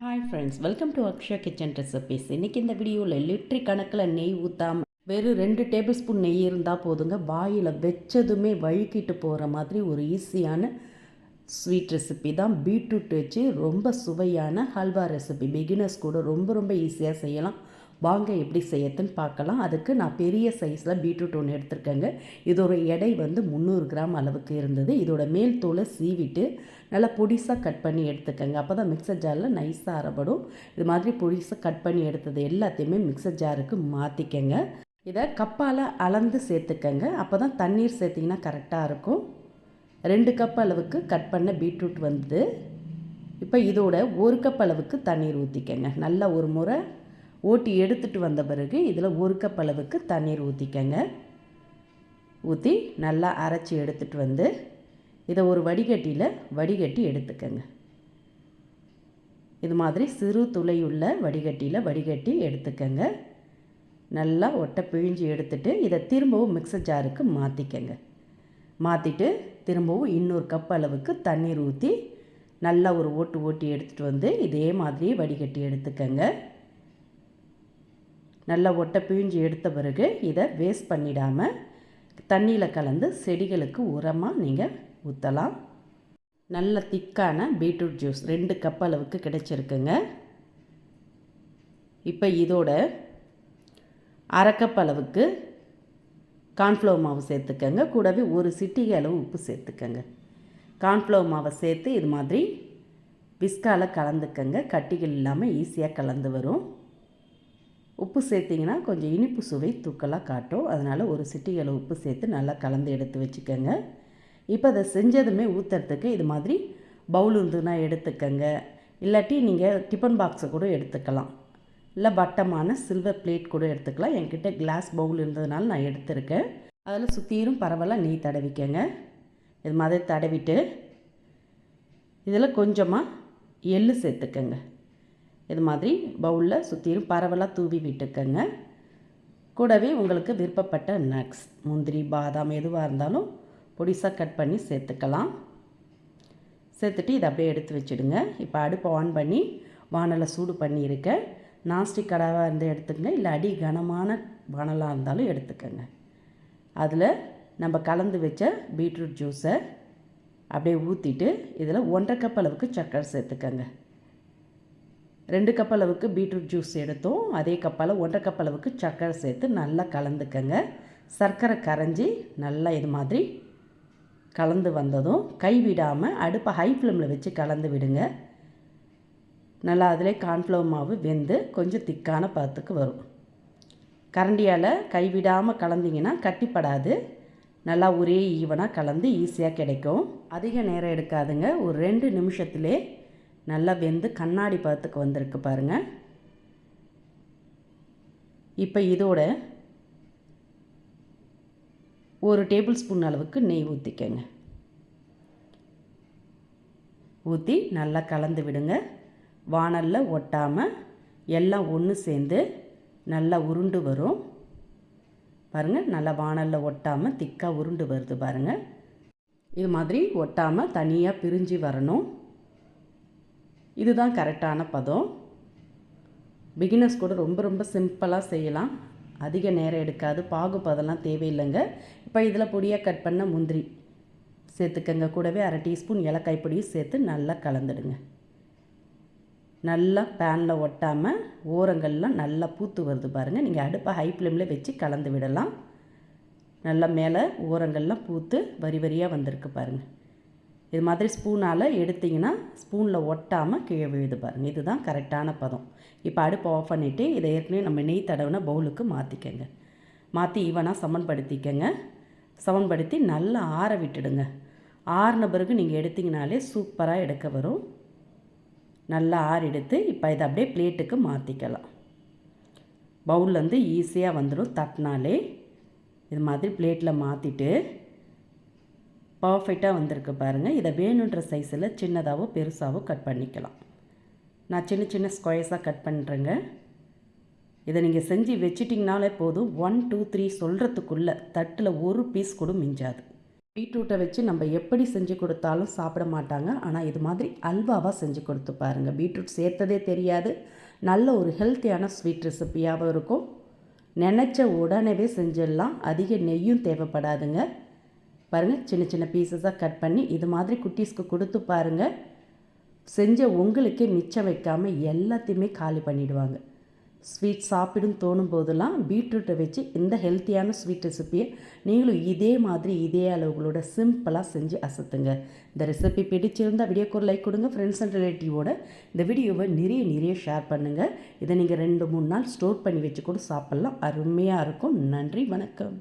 Hi friends welcome to Akshaya kitchen recipes இன்றைக்கி இந்த வீடியோவில் லிட்ரி கணக்கில் நெய் ஊற்றாமல் வெறும் ரெண்டு டேபிள் ஸ்பூன் நெய் இருந்தால் போதுங்க. வாயில் வச்சதுமே வழுக்கிட்டு போகிற மாதிரி ஒரு ஈஸியான ஸ்வீட் ரெசிபி தான். பீட்ரூட் வச்சு ரொம்ப சுவையான ஹல்வா ரெசிபி பிகினர்ஸ் கூட ரொம்ப ரொம்ப ஈஸியாக செய்யலாம். வாங்க எப்படி செய்யறதுன்னு பார்க்கலாம். அதுக்கு நான் பெரிய சைஸில் பீட்ரூட் ஒன்று எடுத்திருக்கேங்க. இதோட எடை வந்து முந்நூறு கிராம் அளவுக்கு இருந்தது. இதோட மேல் தோலை சீவிட்டு நல்லா பொடிசாக கட் பண்ணி எடுத்துக்கோங்க. அப்போ தான் மிக்சர் ஜாரில் நைஸாக அரைப்படும். இது மாதிரி பொடிசாக கட் பண்ணி எடுத்தது எல்லாத்தையுமே மிக்சர் ஜாருக்கு மாற்றிக்கங்க இதை கப்பால் அளந்து சேர்த்துக்கங்க. அப்போ தான் தண்ணீர் சேர்த்திங்கன்னா கரெக்டாக இருக்கும். ரெண்டு கப் அளவுக்கு கட் பண்ண பீட்ரூட் வந்து இப்போ இதோட ஒரு கப் அளவுக்கு தண்ணீர் ஊற்றிக்கங்க நல்லா ஒரு முறை ஓட்டி எடுத்துகிட்டு வந்த பிறகு இதில் ஒரு கப் அளவுக்கு தண்ணீர் ஊற்றிக்கங்க ஊற்றி நல்லா அரைச்சி எடுத்துகிட்டு வந்து இதை ஒரு வடிகட்டியில் வடிகட்டி எடுத்துக்கங்க. இது மாதிரி சிறு துளையுள்ள வடிகட்டியில் வடிகட்டி எடுத்துக்கங்க. நல்லா ஒட்டை பிழிஞ்சு எடுத்துட்டு இதை திரும்பவும் மிக்சர் ஜாருக்கு மாற்றிக்கங்க மாற்றிட்டு திரும்பவும் இன்னொரு கப் அளவுக்கு தண்ணீர் ஊற்றி நல்லா ஒரு ஓட்டு ஓட்டி எடுத்துகிட்டு வந்து இதே மாதிரி வடிகட்டி எடுத்துக்கங்க. நல்லா ஒட்டை பிழிஞ்சு எடுத்த பிறகு இதை வேஸ்ட் பண்ணிடாமல் தண்ணியில் கலந்து செடிகளுக்கு உரமாக நீங்கள் ஊற்றலாம் நல்ல திக்கான பீட்ரூட் ஜூஸ் ரெண்டு கப் அளவுக்கு கிடைச்சிருக்குங்க. இப்போ இதோட அரை அளவுக்கு கார்ன்ஃப்ளவர் மாவு சேர்த்துக்கங்க. கூடவே ஒரு சிட்டிகை அளவு உப்பு சேர்த்துக்கங்க. கார்ன்ஃப்ளவர் மாவை சேர்த்து இது மாதிரி விஸ்காவில் கலந்துக்கங்க. கட்டிகள் இல்லாமல் ஈஸியாக கலந்து வரும். உப்பு சேர்த்திங்கன்னா கொஞ்சம் இனிப்பு சுவை தூக்கலாக காட்டும். அதனால் ஒரு சிட்டிகளை உப்பு சேர்த்து நல்லா கலந்து எடுத்து வச்சுக்கோங்க. இப்போ அதை செஞ்சதுமே ஊற்றுறதுக்கு இது மாதிரி பவுல் இருந்ததுன்னா எடுத்துக்கங்க. இல்லாட்டி நீங்கள் டிஃபன் பாக்ஸை கூட எடுத்துக்கலாம். இல்லை வட்டமான சில்வர் பிளேட் கூட எடுத்துக்கலாம். என்கிட்ட கிளாஸ் பவுல் இருந்ததுனால நான் எடுத்திருக்கேன். அதில் சுற்றியும் பரவாயில்ல நெய் தடவிக்கங்க. இது மாதிரி தடவிட்டு இதில் கொஞ்சமாக எள்ளு சேர்த்துக்கங்க. இது மாதிரி பவுலில் சுற்றியும் பரவலாக தூவி விட்டுக்கங்க. கூடவே உங்களுக்கு விருப்பப்பட்ட நட்ஸ் முந்திரி பாதாம் எதுவாக இருந்தாலும் பொடிசாக கட் பண்ணி சேர்த்துக்கலாம். சேர்த்துட்டு இதை அப்படியே எடுத்து வச்சுடுங்க. இப்போ அடுப்பை ஆன் பண்ணி வானலை சூடு பண்ணியிருக்கேன் நாஸ்டிக் கடாவாக இருந்தால் எடுத்துக்கங்க. இல்லை அடி கனமான வானலாக இருந்தாலும் எடுத்துக்கோங்க. அதில் நம்ம கலந்து வச்ச பீட்ரூட் ஜூஸை அப்படியே ஊற்றிட்டு இதில் ஒன்றரை கப் அளவுக்கு சர்க்கரை சேர்த்துக்கங்க. ரெண்டு கப் அளவுக்கு பீட்ரூட் ஜூஸ் எடுத்தோம். அதே கப்பால் ஒன்றரை கப் அளவுக்கு சர்க்கரை சேர்த்து நல்லா கலந்துக்கங்க. சர்க்கரை கரைஞ்சி நல்லா இது மாதிரி கலந்து வந்ததும் கைவிடாமல் அடுப்பை ஹை ஃப்ளேமில் வச்சு கலந்து விடுங்க. நல்லா அதிலே கார்ன்ஃப்ளவர் மாவு வெந்து கொஞ்சம் திக்கான பதத்துக்கு வரும். கரண்டியால் கைவிடாமல் கலந்திங்கன்னா கட்டிப்படாது. நல்லா ஒரே ஈவனாக கலந்து ஈஸியாக கிடைக்கும். அதிக நேரம் எடுக்காதுங்க. ஒரு ரெண்டு நிமிஷத்துலேயே நல்லா வெந்து கண்ணாடி பதத்துக்கு வந்திருக்கு பாருங்கள் இப்போ இதோட ஒரு டேபிள் ஸ்பூன் அளவுக்கு நெய் ஊற்றிக்கங்க ஊற்றி நல்லா கலந்து விடுங்க. வானலில் ஒட்டாமல் எல்லாம் ஒன்று சேர்ந்து நல்லா உருண்டு வரும். பாருங்கள் நல்லா வானலில் ஒட்டாமல் திக்காக உருண்டு வருது பாருங்கள் இது மாதிரி ஒட்டாமல் தனியாக பிரிஞ்சு வரணும். இதுதான் கரெக்டான பதம். பிகினர்ஸ் கூட ரொம்ப ரொம்ப சிம்பிளாக செய்யலாம். அதிக நேரம் எடுக்காது. பாகுபதம்லாம் தேவையில்லைங்க. இப்போ இதில் பொடியாக கட் பண்ண முந்திரி சேர்த்துக்கங்க. கூடவே அரை டீஸ்பூன் ஏலக்காய் பொடியும் சேர்த்து நல்லா கலந்துடுங்க. நல்லா பேனில் ஒட்டாமல் ஓரங்கள்லாம் நல்லா பூத்து வருது பாருங்கள் நீங்கள் அடுப்பை ஹை ஃப்ளேமில் வச்சு கலந்து விடலாம். நல்லா மேலே ஓரங்கள்லாம் பூத்து வரி வரியாக வந்திருக்கு பாருங்கள் இது மாதிரி ஸ்பூனால் எடுத்திங்கன்னா ஸ்பூனில் ஒட்டாமல் கீழே விழுது பாருங்கள் இதுதான் கரெக்டான பதம். இப்போ அடுப்பை ஆஃப் பண்ணிவிட்டு இதை ஏற்கனவே நம்ம நெய் தடவின பவுலுக்கு மாற்றிக்கங்க மாற்றி ஈவனாக சமன்படுத்திக்கங்க. சமன்படுத்தி நல்லா ஆற விட்டுடுங்க. ஆறின பிறகு நீங்கள் எடுத்திங்கனாலே சூப்பராக எடுக்க வரும். நல்லா ஆறு எடுத்து இப்போ இதை அப்படியே பிளேட்டுக்கு மாற்றிக்கலாம் பவுல்லேருந்து ஈஸியாக வந்துடும் தட்டினாலே. இது மாதிரி பிளேட்டில் மாற்றிட்டு பர்ஃபெக்டாக வந்திருக்கு பாருங்கள் இதை வேணுன்ற சைஸில் சின்னதாகவோ பெருசாகவோ கட் பண்ணிக்கலாம். நான் சின்ன சின்ன ஸ்கொயர்ஸாக கட் பண்ணுறேங்க இதை நீங்கள் செஞ்சு வச்சிட்டிங்கனாலே போதும். ஒன் டூ த்ரீ சொல்கிறதுக்குள்ளே தட்டில் ஒரு பீஸ் கூட மிஞ்சாது. பீட்ரூட்டை வச்சு நம்ம எப்படி செஞ்சு கொடுத்தாலும் சாப்பிட மாட்டாங்க. ஆனால் இது மாதிரி அல்வாவாக செஞ்சு கொடுத்து பாருங்கள் பீட்ரூட் சேர்த்ததே தெரியாது. நல்ல ஒரு ஹெல்த்தியான ஸ்வீட் ரெசிப்பியாகவும் இருக்கும். நினச்ச உடனே செஞ்சிடலாம். அதிக நெய்யும் தேவைப்படாதுங்க. பாருங்கள் சின்ன சின்ன பீசஸாக கட் பண்ணி இது மாதிரி குட்டீஸ்க்கு கொடுத்து பாருங்கள் செஞ்ச உங்களுக்கே மிச்சம் வைக்காமல் எல்லாத்தையுமே காலி பண்ணிவிடுவாங்க ஸ்வீட் சாப்பிடும் தோணும் போதெல்லாம் பீட்ரூட்டை வச்சு இந்த ஹெல்த்தியான ஸ்வீட் ரெசிப்பியை நீங்களும் இதே மாதிரி இதே அளவுகளோட சிம்பிளாக செஞ்சு அசத்துங்க. இந்த ரெசிபி பிடிச்சிருந்தால் வீடியோக்கு ஒரு லைக் கொடுங்க ஃப்ரெண்ட்ஸ் அண்ட் ரிலேட்டிவோட இந்த வீடியோவை நிறைய நிறைய ஷேர் பண்ணுங்கள் இதை நீங்கள் ரெண்டு மூணு நாள் ஸ்டோர் பண்ணி வச்சு கூட சாப்பிட்லாம். அருமையாக இருக்கும். நன்றி வணக்கம்.